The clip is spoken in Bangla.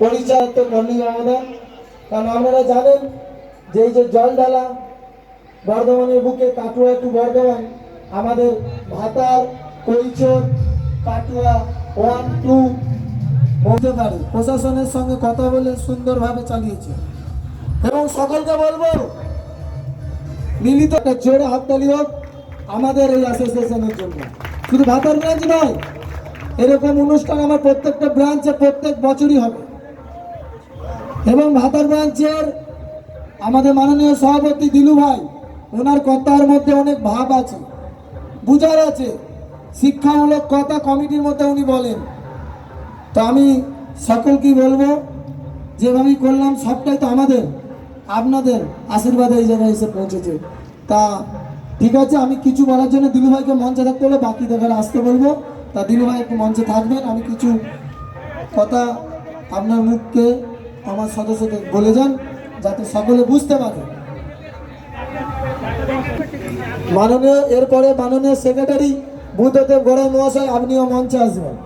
তো করলেই আমাদের। কারণ আপনারা জানেন যে এই যে জল ঢালা বর্ধমানের বুকে কাটুয়া টু বর্ধমান, আমাদের ভাতার কৈচর কাটুয়া ওয়ান টু বলতে পারে প্রশাসনের সঙ্গে কথা বলে সুন্দরভাবে চালিয়েছে। এবং সকলকে বলব, মিলিত জোরে হাততালি হোক আমাদের এই অ্যাসোসিয়েশনের জন্য। শুধু ভাতার ব্রাঞ্চ নয়, এরকম অনুষ্ঠান আমার প্রত্যেকটা ব্রাঞ্চে প্রত্যেক বছরই হবে। এবং ভাতার ব্রাঞ্চের আমাদের মাননীয় সভাপতি দিলু ভাই, ওনার কথার মধ্যে অনেক ভাব আছে, বুঝার আছে। শিক্ষামূলক কথা কমিটির মধ্যে উনি বলেন। তো আমি সকলকেই বলব, যেভাবেই করলাম, সবটাই তো আমাদের, আপনাদের আশীর্বাদে এই জায়গায় এসে পৌঁছেছে। তা ঠিক আছে, আমি কিছু বলার জন্য দিলু ভাইকে মঞ্চে থাকতে হলে বাকি দেখালে আসতে বলব। তা দিলু ভাই একটু মঞ্চে থাকবেন, আমি কিছু কথা আপনার মুখকে আমার সদস্যদের বলে যান যাতে সকলে বুঝতে পারে। মাননীয়, এরপরে মাননীয় সেক্রেটারি বুদ্ধদেব গড়াই মহাশয়, আপনিও মঞ্চে আসবেন।